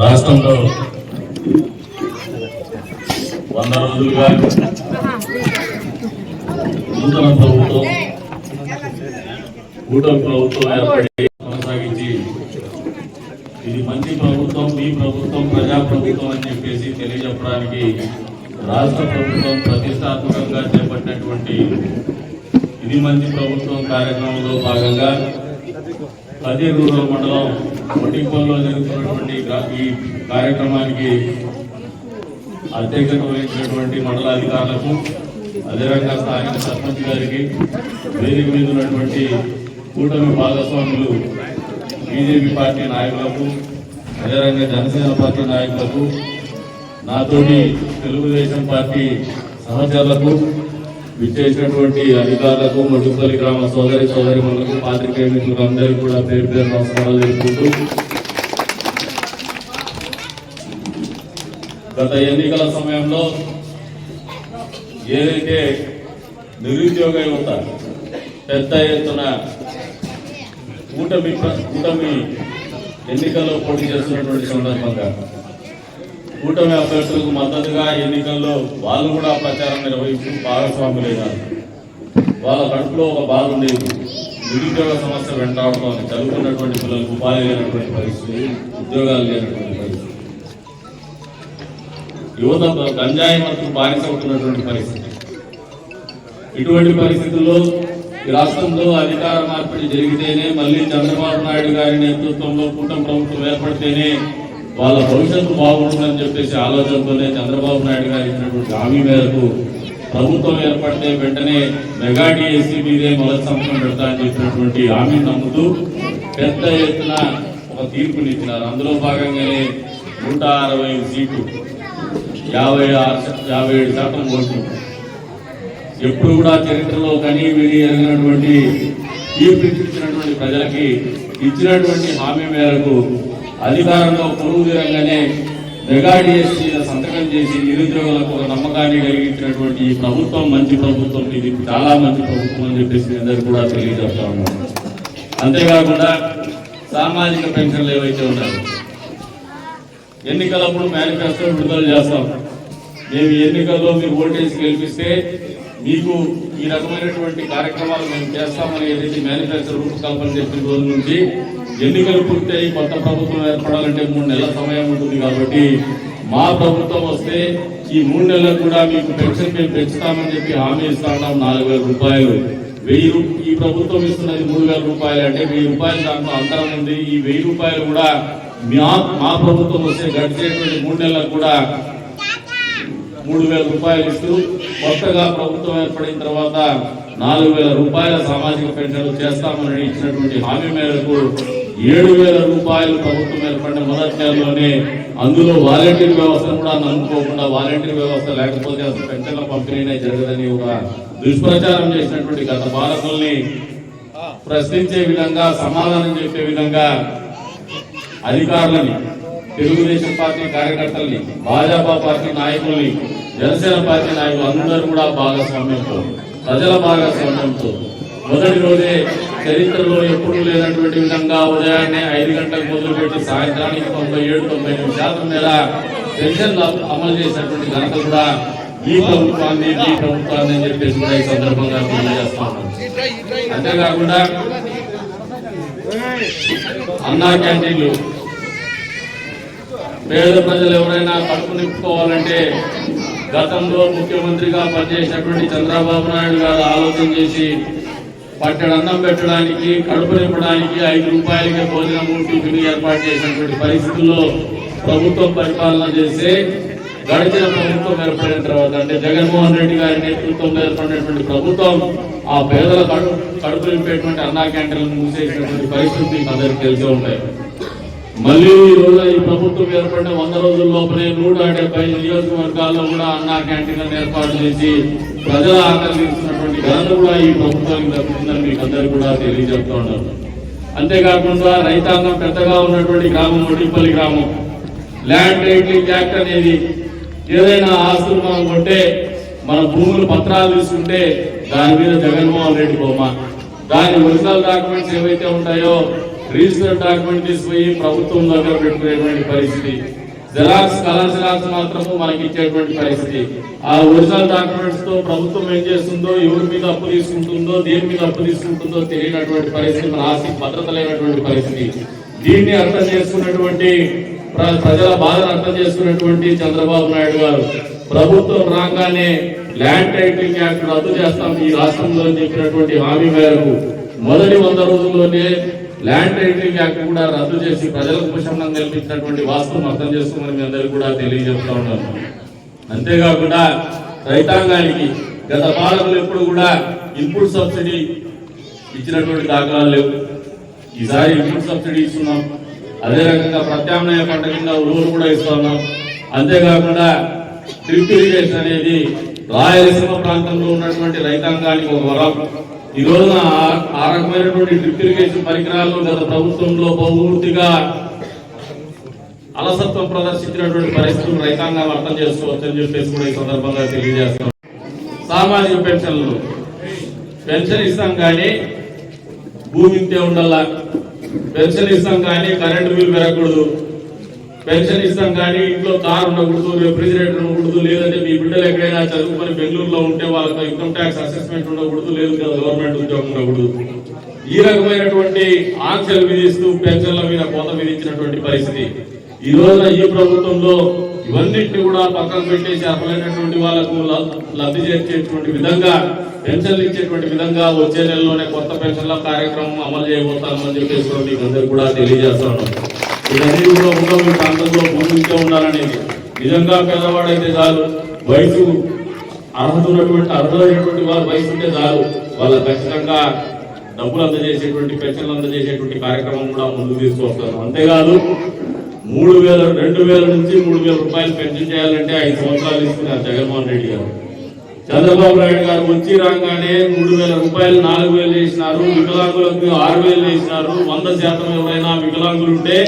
రాష్ట్రంలో వంద రోజులుగా నూతన ప్రభుత్వం కూటమి ప్రభుత్వం ఏర్పడి కొనసాగించి ఇది మంచి ప్రభుత్వం మీ ప్రభుత్వం ప్రజా ప్రభుత్వం అని చెప్పేసి తెలియజెప్పడానికి రాష్ట్ర ప్రభుత్వం ప్రతిష్టాత్మకంగా చేపట్టినటువంటి ఇది మంచి ప్రభుత్వం కార్యక్రమంలో భాగంగా తదేగూరు మండలం ఒటిపల్లిలో జరుగుతున్నటువంటి ఈ కార్యక్రమానికి అధ్యక్షత వహించినటువంటి మండల అధికారులకు అదేవిధంగా స్థానిక సర్పంచ్ గారికి వేదిక మీద ఉన్నటువంటి కూటమి భాగస్వాములు బీజేపీ పార్టీ నాయకులకు అదేవిధంగా జనసేన పార్టీ నాయకులకు నాతోటి తెలుగుదేశం పార్టీ సహచరులకు విచ్చేసినటువంటి అధికారులకు మడుపల్లి గ్రామ సోదరి సోదరి మనకు పాత్రికేయ మిత్రులకు కూడా పేరు పేరు నమస్కారాలు తెలుపుకుంటూ గత ఎన్నికల సమయంలో ఏదైతే నిరుద్యోగ యువత పెద్ద ఎత్తున కూటమి కూటమి ఎన్నికల్లో పోటీ చేస్తున్నటువంటి సందర్భంగా కూటమి అభ్యర్థులకు మద్దతుగా ఎన్నికల్లో వాళ్ళు కూడా ప్రచారం నిర్వహిస్తూ భాగస్వాములైనారు వాళ్ళ కడుపులో ఒక బాధ ఉండేది నిరుద్యోగ సమస్య వెంటాడటం చదువుకున్నటువంటి పిల్లలకు ఉపాధి లేనటువంటి పరిస్థితి ఉద్యోగాలు లేనటువంటి పరిస్థితి. యువత గంజాయి మనకు బానిస అవుతున్నటువంటి పరిస్థితి. ఇటువంటి పరిస్థితుల్లో ఈ రాష్ట్రంలో అధికార మార్పిడి జరిగితేనే మళ్ళీ చంద్రబాబు నాయుడు గారి నేతృత్వంలో కూటమి ప్రభుత్వం ఏర్పడితేనే వాళ్ళ భవిష్యత్తు బాగుంటుందని చెప్పేసి ఆలోచనతోనే చంద్రబాబు నాయుడు గారు ఇచ్చినటువంటి హామీ మేరకు ప్రభుత్వం ఏర్పడితే వెంటనే మెగా డిఎస్సీ మీదే మొదటి సంవత్సరం పెడతా అని చెప్పినటువంటి హామీని నమ్ముతూ పెద్ద ఎత్తున ఒక తీర్పునిచ్చినారు అందులో భాగంగానే నూట అరవై సీట్లు యాభై ఆరు యాభై ఏడు శాతం ఓట్లు. ఎప్పుడు కూడా చరిత్రలో కనీ విని ఎరిగినటువంటి తీర్పు ఇచ్చినటువంటి ప్రజలకి ఇచ్చినటువంటి హామీ మేరకు అధికారంలో కొలువు తీరంగానే మెగా డిఎస్సీ సంతకం చేసి నిరుద్యోగులకు ఒక నమ్మకాన్ని కలిగించినటువంటి ఈ ప్రభుత్వం మంచి ప్రభుత్వం ఇది చాలా మంచి ప్రభుత్వం అని చెప్పేసి అందరూ కూడా తెలియజేస్తా ఉన్నాను. అంతేకాకుండా సామాజిక పెన్షన్లు ఏవైతే ఉన్నాయో ఎన్నికలప్పుడు మేనిఫెస్టో విడుదల చేస్తాం. మేము ఈ ఎన్నికల్లో మీరు ఓటేసి గెలిపిస్తే మీకు ఈ రకమైనటువంటి కార్యక్రమాలు మేము చేస్తామని ఏదైతే మేనిఫెస్టో రూపకల్పన చెప్పిన రోజు నుంచి ఎన్నికలు పూర్తయి కొత్త ప్రభుత్వం ఏర్పడాలంటే మూడు నెలల సమయం ఉంటుంది కాబట్టి మా ప్రభుత్వం వస్తే ఈ మూడు నెలలకు కూడా మీకు పెన్షన్ మేము పెంచుతామని చెప్పి హామీ ఇస్తాం నాలుగు వేల రూపాయలు. వెయ్యి రూ- ఈ ప్రభుత్వం ఇస్తున్నది మూడు వేల రూపాయలు అంటే వెయ్యి రూపాయలు దాంట్లో అంతరం ఉంది. ఈ వెయ్యి రూపాయలు కూడా మా మా ప్రభుత్వం వస్తే గడిచేటువంటి మూడు నెలలకు కూడా మూడు వేల రూపాయలు ఇస్తూ కొత్తగా ప్రభుత్వం ఏర్పడిన తర్వాత నాలుగు వేల రూపాయల సామాజిక పెన్షన్లు చేస్తామని ఇచ్చినటువంటి హామీ మేరకు ఏడు వేల రూపాయలు ప్రభుత్వం ఏర్పడిన మొదటి నెలలోనే అందులో వాలంటీర్ వ్యవస్థను కూడా నమ్ముకోకుండా వాలంటీర్ వ్యవస్థ లేకపోతే అసలు పెన్షన్ల పంపిణీనే జరగదని ఒక దుష్ప్రచారం చేసినటువంటి గత పాలకుల్ని ప్రశ్నించే విధంగా సమాధానం చెప్పే విధంగా అధికారులని తెలుగుదేశం పార్టీ కార్యకర్తల్ని భాజపా పార్టీ నాయకుల్ని జనసేన పార్టీ నాయకులు అందరూ కూడా భాగస్వామ్యంతో ప్రజల భాగస్వామ్యంతో మొదటి రోజే చరిత్రలో ఎప్పుడూ లేనటువంటి విధంగా ఉదయాన్నే ఐదు గంటలకు మొదలుపెట్టి సాయంత్రానికి తొంభై ఏడు తొంభై ఎనిమిది శాతం మేర పెన్షన్ అమలు చేసినటువంటి ఘనత కూడా ఈ ప్రభుత్వాన్ని ఈ ప్రభుత్వాన్ని అని చెప్పేసి కూడా ఈ సందర్భంగా తెలియజేస్తాను అంతేకాకుండా అన్నా క్యాంటీన్లు. పేద ప్రజలు ఎవరైనా కడుపు నింపుకోవాలంటే గతంలో ముఖ్యమంత్రిగా పనిచేసినటువంటి చంద్రబాబు నాయుడు గారు ఆలోచన చేసి పట్టడు అన్నం పెట్టడానికి కడుపు నింపడానికి ఐదు రూపాయలకే భోజనము టిఫిన్ ఏర్పాటు చేసినటువంటి పరిస్థితుల్లో ప్రభుత్వం పరిపాలన చేస్తే గడిచిన ప్రభుత్వం ఏర్పడిన తర్వాత అంటే జగన్మోహన్ రెడ్డి గారి నేతృత్వంలో ఏర్పడినటువంటి ప్రభుత్వం ఆ పేదల కడుపు కడుపు నింపేటువంటి అన్నా క్యాంటీన్లను మూసేసినటువంటి పరిస్థితి మీకు అందరికీ తెలిసే ఉంటాయి. మళ్ళీ ఈ రోజు ఈ ప్రభుత్వం ఏర్పడిన వంద రోజుల లోపలే నూట డెబ్బై నియోజకవర్గాల్లో కూడా అన్నా క్యాంటీన్లను ఏర్పాటు చేసి ప్రజల ఆకలి ఘనత కూడా ఈ ప్రభుత్వానికి దక్కుతుందని మీకు అందరు కూడా తెలియజెప్తా ఉన్నారు. అంతేకాకుండా రైతాంగం పెద్దగా ఉన్నటువంటి గ్రామం ఒడిపల్లి గ్రామం. ల్యాండ్ టైటిలింగ్ యాక్ట్ అనేది ఏదైనా ఆస్తులు మనం కొంటే మన భూములు పత్రాలు తీసుకుంటే దాని మీద జగన్మోహన్ రెడ్డి బొమ్మ. దాని ఒరిజినల్ డాక్యుమెంట్స్ ఏవైతే ఉంటాయో రిజిస్టర్ డాక్యుమెంట్ తీసుకుపోయి ప్రభుత్వం దగ్గర పెట్టుకునేటువంటి పరిస్థితి. జిరాక్స్ కలర్ జిరాక్స్ మాత్రము మనకి ఇచ్చేటువంటి పరిస్థితి. ఆ ఒరిజినల్ డాక్యుమెంట్స్తో ప్రభుత్వం ఏం చేస్తుందో ఎవరి మీద అప్పు తీసుకుంటుందో దేని మీద అప్పు తీసుకుంటుందో తెలియనటువంటి పరిస్థితి మన ఆస్తికి భద్రత లేనటువంటి పరిస్థితి. దీన్ని అర్థం చేసుకున్నటువంటి ప్ర- ప్రజల బాధను అర్థం చేసుకున్నటువంటి చంద్రబాబు నాయుడు గారు ప్రభుత్వం రాగానే ల్యాండ్ టైటిలింగ్ యాక్ట్ రద్దు చేస్తాం ఈ రాష్ట్రంలో చెప్పినటువంటి హామీ మేరకు మొదటి వంద రోజుల్లోనే ల్యాండ్ టైటిలింగ్ యాక్ట్ కూడా రద్దు చేసి ప్రజలకు ఉపశమనం కల్పించినటువంటి వాస్తవం అర్థం చేసుకోమని మీ అందరికీ కూడా తెలియజేస్తా ఉన్నాను. అంతేకాకుండా రైతాంగానికి గత పాలకులు ఎప్పుడు కూడా ఇన్పుట్ సబ్సిడీ ఇచ్చినటువంటి దాఖలాలు లేవు. ఈసారి ఇన్పుట్ సబ్సిడీ ఇస్తున్నాం. అదే రకంగా ప్రత్యామ్నాయ పంట కింద ఉరువులు కూడా ఇస్తున్నాం అంతేకాకుండా డ్రిప్ ఇరిగేషన్ అనేది రాయలసీమ ప్రాంతంలో ఉన్నటువంటి రైతాంగానికి ఒక వరం. ఈ రోజున ఆ- రకమైనటువంటి డ్రిప్ ఇరిగేషన్ పరికరాలను గత ప్రభుత్వంలో బహుమూర్తిగా అలసత్వం ప్రదర్శించినటువంటి పరిస్థితులు రైతాంగం అర్థం చేసుకోవచ్చు అని చెప్పేసి కూడా ఈ సందర్భంగా తెలియజేస్తాం సామాజిక పెన్షన్లు. పెన్షన్ ఇస్తాం కానీ భూమి ఇంతే ఉండాల పెన్షన్ ఇస్తాం కానీ కరెంటు బిల్ పెరగకూడదు. పెన్షన్ ఇస్తాం కానీ ఇంట్లో కార్ ఉండకూడదు రెఫ్రిజిరేటర్ ఉండకూడదు లేదంటే మీ బిడ్డలు ఎక్కడైనా చదువుకొని బెంగళూరులో ఉంటే వాళ్ళకి ఇన్కమ్ ట్యాక్స్ అసెస్మెంట్ ఉండకూడదు లేదు కదా గవర్నమెంట్ ఉద్యోగం ఉండకూడదు ఈ రకమైనటువంటి ఆంక్షలు విధిస్తూ పెన్షన్ల మీద కోత విధించినటువంటి పరిస్థితి. ఈ రోజున ఈ ప్రభుత్వంలో ఇవన్నింటినీ కూడా పక్కన పెట్టేసి అర్హులైనటువంటి వాళ్ళకు లబ్ధి చేర్చేటువంటి విధంగా పెన్షన్లు ఇచ్చేటువంటి విధంగా వచ్చే నెలలోనే కొత్త పెన్షన్ల కార్యక్రమం అమలు చేయబోతామని చెప్పేసి మీకు అందరికీ కూడా తెలియజేస్తాను ఇవన్నీ కూడా ఉండవు ఈ ప్రాంతంలో భూమించే ఉండాలనేది నిజంగా పేదవాడైతే చాలు వయసు అర్హత ఉన్నటువంటి అర్హులైనటువంటి వారు వయసు ఉంటే చాలు వాళ్ళ ఖచ్చితంగా డబ్బులు అందజేసేటువంటి పెన్షన్లు అందజేసేటువంటి కార్యక్రమం కూడా ముందు తీసుకొస్తారు అంతేకాదు మూడు వేల రెండు వేల నుంచి మూడు వేల రూపాయలు పెన్షన్ చేయాలంటే ఐదు సంవత్సరాలు తీసుకున్నారు జగన్మోహన్ రెడ్డి గారు. చంద్రబాబు నాయుడు గారు వచ్చి రాగానే మూడు వేల రూపాయలు నాలుగు వేలు వేసినారు వికలాంగులకు ఆరు వేలు వేసినారు వంద శాతం ఎవరైనా వికలాంగులు ఉంటే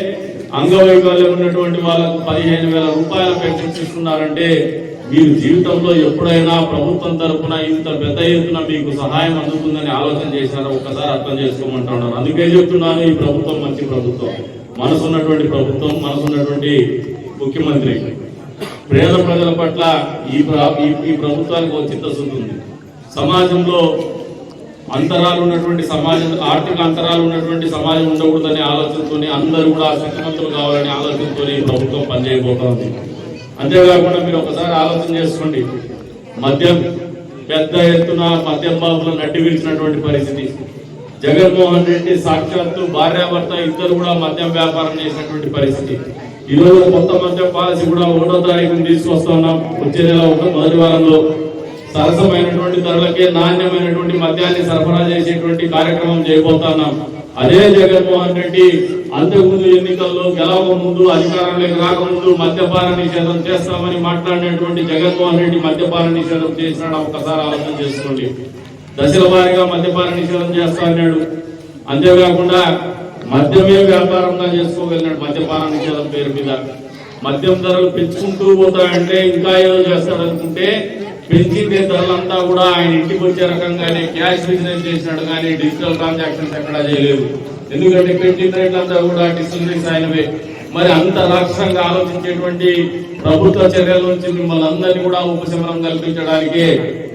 అంగవైకల్యం ఉన్నటువంటి వాళ్ళకు పదిహేను వేల రూపాయల పెన్షన్ ఇస్తున్నారంటే మీరు జీవితంలో ఎప్పుడైనా ప్రభుత్వం తరపున ఇంత పెద్ద ఎత్తున మీకు సహాయం అందుతుందని ఆలోచన చేసినారో ఒకసారి అర్థం చేసుకోమంటున్నారు. అందుకే చెప్తున్నాను ఈ ప్రభుత్వం మంచి ప్రభుత్వం. మనసున్నటువంటి ప్రభుత్వం మనసున్నటువంటి ముఖ్యమంత్రి. పేద ప్రజల పట్ల ఈ ఈ- ఈ ప్రభుత్వానికి ఒక చిత్తశుద్ధి ఉంది. సమాజంలో అంతరాలు ఉన్నటువంటి సమాజం ఆర్థిక అంతరాలు ఉన్నటువంటి సమాజం ఉండకూడదనే ఆలోచనతోనే అందరూ కూడా శక్తివంతులు కావాలనే ఆలోచనతోనే ఈ ప్రభుత్వం పనిచేయబోతోంది. అంతేకాకుండా మీరు ఒకసారి ఆలోచన చేసుకోండి. మద్యం పెద్ద ఎత్తున మద్యం బాబులను నడ్డి విరిచినటువంటి పరిస్థితి. జగన్మోహన్ రెడ్డి సాక్షాత్తు భార్యాభర్త ఇద్దరు కూడా మద్యం వ్యాపారం చేసినటువంటి పరిస్థితి. ఈరోజు కొత్త మద్యం పాలసీ కూడా ఒకటో తారీఖున తీసుకొస్తున్నాం వచ్చే నెల ఒక మొదటి వారంలో సరసమైనటువంటి ధరలకే నాణ్యమైనటువంటి మద్యాన్ని సరఫరా చేసేటువంటి కార్యక్రమం చేయబోతున్నాం అదే జగన్మోహన్ రెడ్డి అంతకుముందు ఎన్నికల్లో గెలవకముందు అధికారంలోకి రాకముందు మద్యపాన నిషేధం చేస్తామని మాట్లాడినటువంటి జగన్మోహన్ రెడ్డి మద్యపాన నిషేధం చేసినాడు ఒకసారి ఆలోచన చేసుకోండి. దశల వారీగా మద్యపాన నిషేధం చేస్తా అన్నాడు. అంతేకాకుండా మద్యమే వ్యాపారంగా చేసుకోగలిగినాడు మద్యపాన నిషేధం పేరు మీద. మద్యం ధరలు పెంచుకుంటూ పోతాయంటే ఇంకా ఏదో చేస్తాడనుకుంటే పెంచిందే ధరలంతా కూడా ఆయన ఇంటికి వచ్చే రకంగానే క్యాష్ బిజినెస్ చేసినాడు కానీ డిజిటల్ ట్రాన్సాక్షన్స్ ఎక్కడా చేయలేదు. ఎందుకంటే పెట్టిన రేట్లంతా కూడా రేట్స్ ఆయనవే మరి అంత రాక్షసంగా ఆలోచించేటువంటి ప్రభుత్వ చర్యల నుంచి మిమ్మల్ని అందరినీ కూడా ఉపశమనం కల్పించడానికి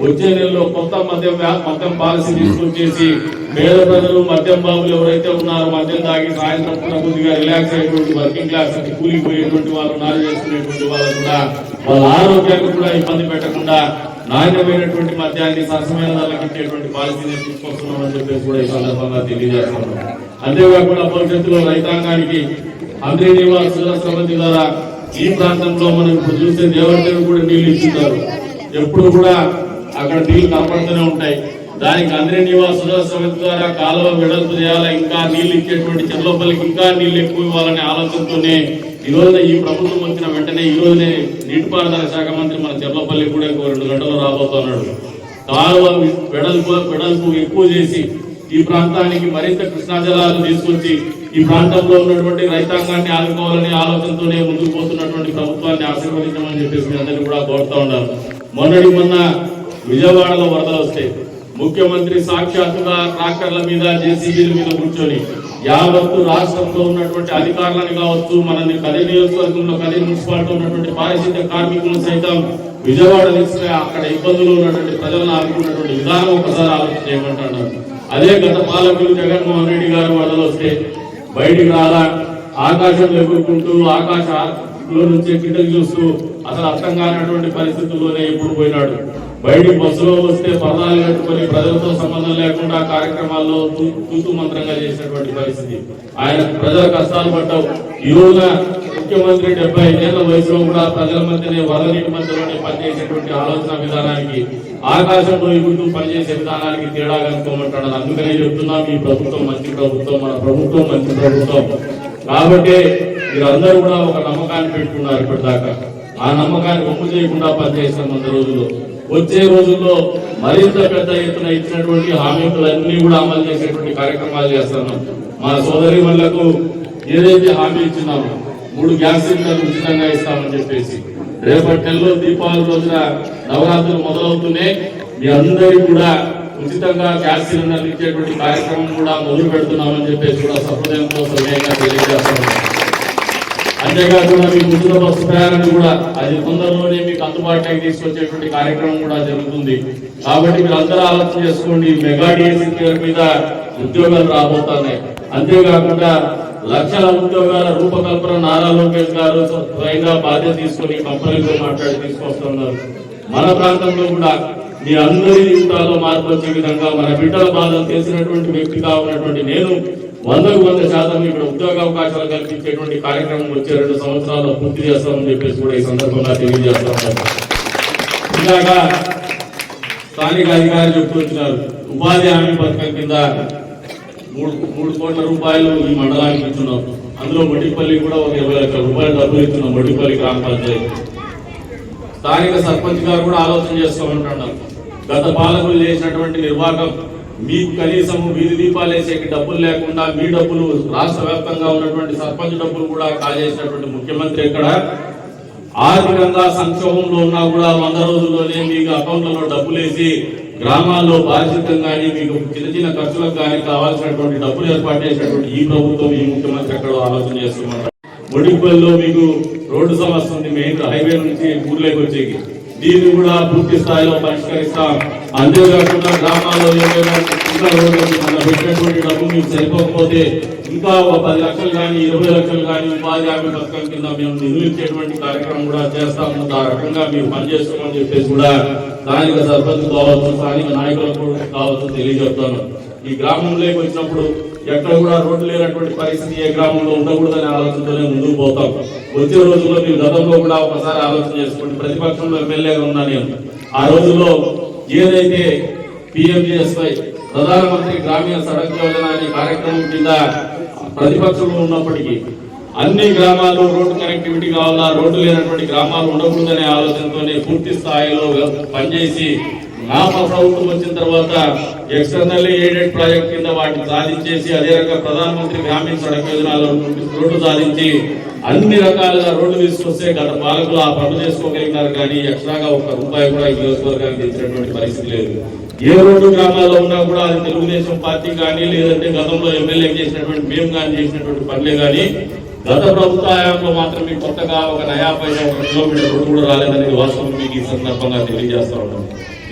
వచ్చే నెలలో కొత్త మద్యం మద్యం పాలసీ తీసుకొచ్చేసి పేద ప్రజలు మద్యం బాబులు ఎవరైతే ఉన్నారో మద్యం తాగి సాయంత్రం పూట కొద్దిగా రిలాక్స్ అయ్యేటువంటి వర్కింగ్ క్లాస్ అంటే కూలికి వాళ్ళు నాలు చేసుకునేటువంటి వాళ్ళు కూడా వాళ్ళ ఆరోగ్యానికి కూడా ఇబ్బంది పెట్టకుండా నాణ్యమైనటువంటి మద్యాన్ని సరసమైన ధరలకు ఇచ్చేటువంటి పాలసీని తీసుకొస్తున్నామని చెప్పేసి కూడా ఈ సందర్భంగా తెలియజేస్తున్నాం అంతేకాకుండా భవిష్యత్తులో రైతాంగానికి అందరి నివాసుల సమితి ద్వారా ఈ ప్రాంతంలో మనం ఇప్పుడు చూస్తే దేవతలు కూడా నీళ్ళు ఇస్తున్నారు ఎప్పుడు కూడా అక్కడ నీళ్ళు కనపడుతూనే ఉంటాయి. దానికి అందరి నివాసుల సమితి ద్వారా కాలువ వెడల్పు చేయాలి ఇంకా నీళ్ళు ఇచ్చేటువంటి చెర్లోపల్లికి ఇంకా నీళ్ళు ఎక్కువ ఇవ్వాలనే ఆలోచనతోనే ఈ రోజున ఈ ప్రభుత్వం వచ్చిన వెంటనే ఈ రోజునే నీటిపారుదల శాఖ మంత్రి మన చెర్లోపల్లి కూడా ఇంకో రెండు గంటలు రాబోతున్నాడు. కాలువ వెడల్పు వెడల్పు ఎక్కువ చేసి ఈ ప్రాంతానికి మరింత కృష్ణా జలాలు తీసుకొచ్చి ఈ ప్రాంతంలో ఉన్నటువంటి రైతాంగాన్ని ఆదుకోవాలనే ఆలోచనతోనే ముందుకు పోతున్నటువంటి ప్రభుత్వాన్ని ఆశీర్వదించమని చెప్పేసి మీ అందరినీ కూడా కోరుతా ఉన్నారు మొన్నటి మొన్న విజయవాడలో వరదలు వస్తాయి ముఖ్యమంత్రి సాక్షాత్తుగా ట్రాక్టర్ల మీద జేసీబీల మీద కూర్చొని యావత్తు రాష్ట్రంలో ఉన్నటువంటి అధికారులను కావచ్చు మన కదే నియోజకవర్గంలో కదే మున్సిపాలిటీ ఉన్నటువంటి పారిశుద్ధ్య కార్మికులను సైతం విజయవాడ తీసుకుని అక్కడ ఇబ్బందులు ఉన్నటువంటి ప్రజలను ఆదుకున్నటువంటి విధానం ఒకసారి ఆలోచన చేయమంటున్నారు అదే గత పాలకులు జగన్మోహన్ రెడ్డి గారు వరదలు వస్తే బయటికి రాలా ఆకాశం ఎగురుకుంటూ ఆకాశంలో నుంచి కిందకి చూస్తూ అసలు అర్థం కానటువంటి పరిస్థితుల్లోనే ఇప్పుడు పోయినాడు. బయటికి బస్సులో వస్తే పదాలు కట్టుకొని ప్రజలతో సంబంధం లేకుండా కార్యక్రమాల్లో తూతూ మంత్రంగా చేసినటువంటి పరిస్థితి. ఆయన ప్రజల కష్టాలు పడ్డావు. ఈ రోజున ముఖ్యమంత్రి డెబ్బై ఐదేళ్ళ వయసులో కూడా ప్రజల మధ్యనే వరనీటి మధ్యలోనే పనిచేసేటువంటి ఆలోచన విధానానికి ఆకాశంలో ఇప్పుడు పనిచేసే విధానానికి తేడా కనుక్కోమంటాడు అందుకనే చెప్తున్నా ఈ ప్రభుత్వం మంచి ప్రభుత్వం మన ప్రభుత్వం మంచి ప్రభుత్వం. కాబట్టి మీరందరూ కూడా ఒక నమ్మకాన్ని పెట్టుకున్నారు ఇప్పటిదాకా. ఆ నమ్మకాన్ని ఒప్పు చేయకుండా పనిచేస్తాం వంద రోజుల్లో వచ్చే రోజుల్లో మరింత పెద్ద ఎత్తున ఇచ్చినటువంటి హామీలన్నీ కూడా అమలు చేసేటువంటి కార్యక్రమాలు చేస్తున్నాం మా సోదరి వాళ్ళకు ఏదైతే హామీ ఇచ్చినామో మూడు గ్యాస్ సిలిండర్లు ఉచితంగా ఇస్తామని చెప్పేసి రేపటి నెలలో దీపావళి రోజున నవరాత్రులు మొదలవుతూనే మీ అందరికీ కూడా ఉచితంగా గ్యాస్ సిలిండర్లు ఇచ్చేటువంటి కార్యక్రమం కూడా మొదలు పెడుతున్నామని చెప్పేసి కూడా సహృదయంతో సమయంగా తెలియజేస్తున్నాం అంతేకాకుండా మీకు ఉచిత బస్సు ప్రయాణం కూడా అది తొందరలోనే మీకు అందుబాటులోకి తీసుకొచ్చేటువంటి కార్యక్రమం కూడా జరుగుతుంది. కాబట్టి మీరు అందరూ ఆలోచన చేసుకోండి మెగా డిఎస్సీ పేరు మీద ఉద్యోగాలు రాబోతున్నాయి. అంతేకాకుండా లక్షల ఉద్యోగాల రూపకల్పన నారా లోకేష్ గారు స్వయంగా బాధ్యత తీసుకొని కంపెనీతో మాట్లాడి తీసుకొస్తున్నారు. మన ప్రాంతంలో కూడా మీ అందరి జీవితాల్లో మార్పు వచ్చే విధంగా మన బిడ్డల బాధలు చేసినటువంటి వ్యక్తిగా ఉన్నటువంటి నేను వందకు వంద శాతం ఇక్కడ ఉద్యోగ అవకాశాలు కల్పించేటువంటి కార్యక్రమం వచ్చే రెండు సంవత్సరాల్లో పూర్తి చేస్తామని చెప్పేసి కూడా ఈ సందర్భంగా తెలియజేస్తా ఉన్నాను ఇందాక స్థానిక అధికారులు చెప్తూ వచ్చినారు ఉపాధి హామీ పథకం కింద మూడు మూడు కోట్ల రూపాయలు ఈ మండలానికి ఇచ్చున్నాం. అందులో మొట్టిపల్లి కూడా ఒక ఇరవై లక్షల రూపాయలు డబ్బులు ఇస్తున్నాం మొట్టిపల్లి గ్రామ పంచాయతీ. స్థానిక సర్పంచ్ గారు కూడా ఆలోచన చేస్తామంటున్నారు. గత పాలకులు చేసినటువంటి నిర్వాహకం మీకు కనీసం వీధి దీపాలు వేసేకి డబ్బులు లేకుండా మీ డబ్బులు రాష్ట్ర వ్యాప్తంగా ఉన్నటువంటి సర్పంచ్ డబ్బులు కూడా కాజేసినటువంటి ముఖ్యమంత్రి ఇక్కడ ఆర్థికంగా సంక్షోభంలో ఉన్నా కూడా వంద రోజుల్లోనే మీకు అకౌంట్లలో డబ్బులు వేసి గ్రామాల్లో బాధ్యతం కానీ మీకు చిన్న చిన్న ఖర్చులకు కానీ కావాల్సినటువంటి డబ్బులు ఏర్పాటు చేసినటువంటి ఈ ప్రభుత్వం ఈ ముఖ్యమంత్రి అక్కడ ఆలోచన చేస్తున్నారు మొడిపల్లిలో మీకు రోడ్డు సమస్య ఉంది మెయిన్ హైవే నుంచి ఊర్లోకి వచ్చేకి. దీన్ని కూడా పూర్తి స్థాయిలో పరిష్కరిస్తాం. అంతేకాకుండా గ్రామాల్లో ఏమైనా ఇంకా పెట్టినటువంటి డబ్బు మీకు సరిపోకపోతే ఇంకా ఒక పది లక్షలు కానీ ఇరవై లక్షలు కానీ ఉపాధి హామీ పథకం కింద మేము నిర్మించేటువంటి కార్యక్రమం కూడా చేస్తాము ఆ రకంగా మీరు పనిచేస్తామని చెప్పేసి కూడా స్థానిక సర్పంచ్ కావచ్చు స్థానిక నాయకులకు కావచ్చు తెలియజెప్తాను ఈ గ్రామంలోకి వచ్చినప్పుడు ఎక్కడ కూడా రోడ్డు లేనటువంటి పరిస్థితి ఏ గ్రామంలో ఉండకూడదనే ఆలోచనతోనే ముందుకు పోతాం. వచ్చే రోజుల్లో మీరు గతంలో కూడా ఒకసారి ఆలోచన చేసుకోండి. ప్రతిపక్షంలో ఎమ్మెల్యేగా ఉన్నా నేను. ఆ రోజుల్లో ఏదైతే పిఎంజిఎస్వై ప్రధానమంత్రి గ్రామీణ సడక్ యోజన అనే కార్యక్రమం కింద ప్రతిపక్షంలో ఉన్నప్పటికీ అన్ని గ్రామాలు రోడ్డు కనెక్టివిటీ కావాలా రోడ్డు లేనటువంటి గ్రామాలు ఉండకూడదనే ఆలోచనతోనే పూర్తి స్థాయిలో పనిచేసి నా ప్రభుత్వం వచ్చిన తర్వాత ఎక్స్టర్నల్లీ ఎయిడెడ్ ప్రాజెక్ట్ కింద వాటిని సాధించేసి అదే రకంగా ప్రధానమంత్రి గ్రామీణ సడక్ యోజనలో రోడ్డు సాధించి అన్ని రకాలుగా రోడ్డు తీసుకొస్తే గత పాలకులు ఆ పనులు చేసుకోగలిగినారు కానీ ఎక్స్ట్రాగా ఒక్క రూపాయి కూడా ఈ నియోజకవర్గానికి ఇచ్చినటువంటి పరిస్థితి లేదు. ఏ రోడ్డు గ్రామాల్లో ఉన్నా కూడా అది తెలుగుదేశం పార్టీ కానీ లేదంటే గతంలో ఎమ్మెల్యే చేసినటువంటి మేము కానీ చేసినటువంటి పనులే కానీ గత ప్రభుత్వ హయాంలో మాత్రం మీకు కొత్తగా ఒక నయా పైన ఒక కిలోమీటర్ రోడ్డు కూడా రాలేదనేది వాస్తవం మీకు ఈ సందర్భంగా తెలియజేస్తా ఉన్నాం.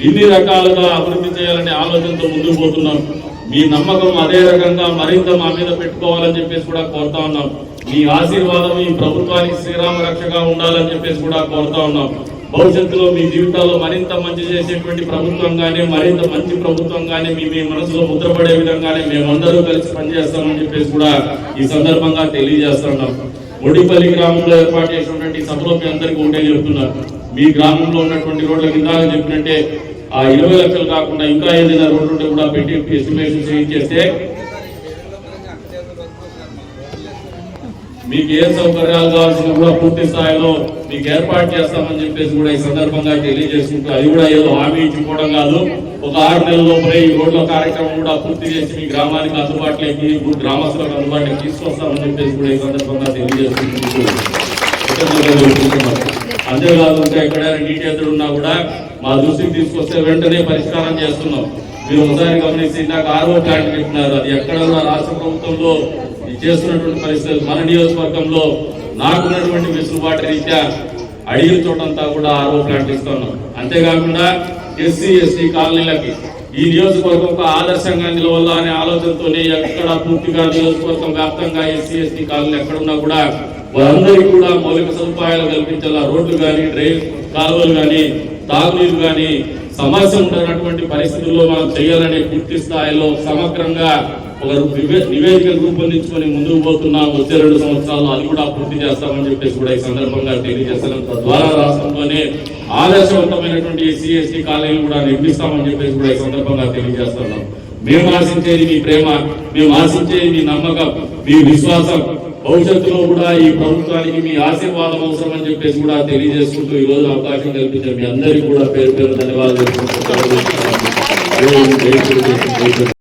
ఇన్ని రకాలుగా అభివృద్ధి చేయాలనే ఆలోచనతో ముందుకు పోతున్నాం. మీ నమ్మకం అదే రకంగా మరింత మా మీద పెట్టుకోవాలని చెప్పేసి కూడా కోరుతా ఉన్నాం. మీ ఆశీర్వాదం ఈ ప్రభుత్వానికి శ్రీరామ రక్షగా ఉండాలని చెప్పేసి కూడా కోరుతా ఉన్నాం. భవిష్యత్తులో మీ జీవితాల్లో మరింత మంచి చేసేటువంటి ప్రభుత్వంగానే మరింత మంచి ప్రభుత్వంగానే మీ మీ మనసులో ముద్రపడే విధంగానే మేమందరూ కలిసి పనిచేస్తామని చెప్పేసి కూడా ఈ సందర్భంగా తెలియజేస్తున్నాం ఒడిపల్లి గ్రామంలో ఏర్పాటు చేసినటువంటి సభలో మీ అందరికీ ఉండే చెప్తున్నారు మీ గ్రామంలో ఉన్నటువంటి రోడ్ల కింద చెప్పినట్టే ఆ ఇరవై లక్షలు కాకుండా ఇంకా ఏదైనా రోడ్లు ఉంటే కూడా పెట్టి ఎస్టిమేషన్ చేయించేస్తే మీకు ఏ సౌకర్యాలు కావాల్సిన కూడా పూర్తి స్థాయిలో మీకు ఏర్పాటు చేస్తామని చెప్పేసి కూడా ఈ సందర్భంగా తెలియజేసుకుంటూ అది కూడా ఏదో హామీ ఇచ్చిపోవడం కాదు. ఒక ఆరు నెలల లోపలే ఈ రోడ్ల కార్యక్రమం కూడా పూర్తి చేసి మీ గ్రామానికి అందుబాటులోకి గ్రామస్తులకు అందుబాటులోకి తీసుకొస్తామని చెప్పేసి కూడా ఈ సందర్భంగా తెలియజేసుకుంటూ అంతేకాదు ఎక్కడైనా నీటి ఎదురు ఉన్నా కూడా మా దృష్టికి తీసుకొస్తే వెంటనే పరిష్కారం చేస్తున్నాం. మీరు ఒకసారి గమనిస్తే ఇందాక ఆరో ప్లాంట్ పెట్టినారు అది ఎక్కడ కూడా రాష్ట్ర ప్రభుత్వంలో ఇది చేస్తున్నటువంటి పరిస్థితులు మన నియోజకవర్గంలో నాకున్నటువంటి వెసులుబాటు రీత్యా అడిగిన చోటంతా కూడా ఆరో ప్లాంట్ ఇస్తున్నాం. అంతేకాకుండా ఎస్సీ ఎస్టీ కాలనీలకి ఈ నియోజకవర్గం ఒక ఆదర్శంగా నిలవాల అనే ఆలోచనతోనే ఎక్కడ పూర్తిగా నియోజకవర్గం వ్యాప్తంగా ఎస్సీ ఎస్టీ కాలనీ ఎక్కడున్నా కూడా వారందరికీ కూడా మౌలిక సదుపాయాలు కల్పించాలా రోడ్లు కానీ డ్రైన్ కాలువలు కానీ తాగునీరు కానీ సమస్య ఉండనటువంటి పరిస్థితుల్లో మనం చేయాలనే పూర్తి స్థాయిలో సమగ్రంగా ఒక నివే- నివేదికను రూపొందించుకొని ముందుకు పోతున్నాం. వచ్చే రెండు సంవత్సరాలు అది కూడా పూర్తి చేస్తామని చెప్పేసి కూడా ఈ సందర్భంగా తెలియజేస్తాను తద్వారా రాష్ట్రంలోనే ఆదర్శవంతమైనటువంటి ఎస్సీ ఎస్టీ కాలేజీలు కూడా నిర్మిస్తామని చెప్పేసి కూడా ఈ సందర్భంగా తెలియజేస్తున్నాం. మేము ఆశించేది మీ ప్రేమ మేము ఆశించేది మీ నమ్మకం మీ విశ్వాసం. భవిష్యత్తులో కూడా ఈ ప్రభుత్వానికి మీ ఆశీర్వాదం అవసరం అని చెప్పేసి కూడా తెలియజేసుకుంటూ ఈ రోజు అవకాశం కల్పించారు మీ అందరికీ కూడా పేరు పేరు ధన్యవాదాలు తెలుపుకుంటూ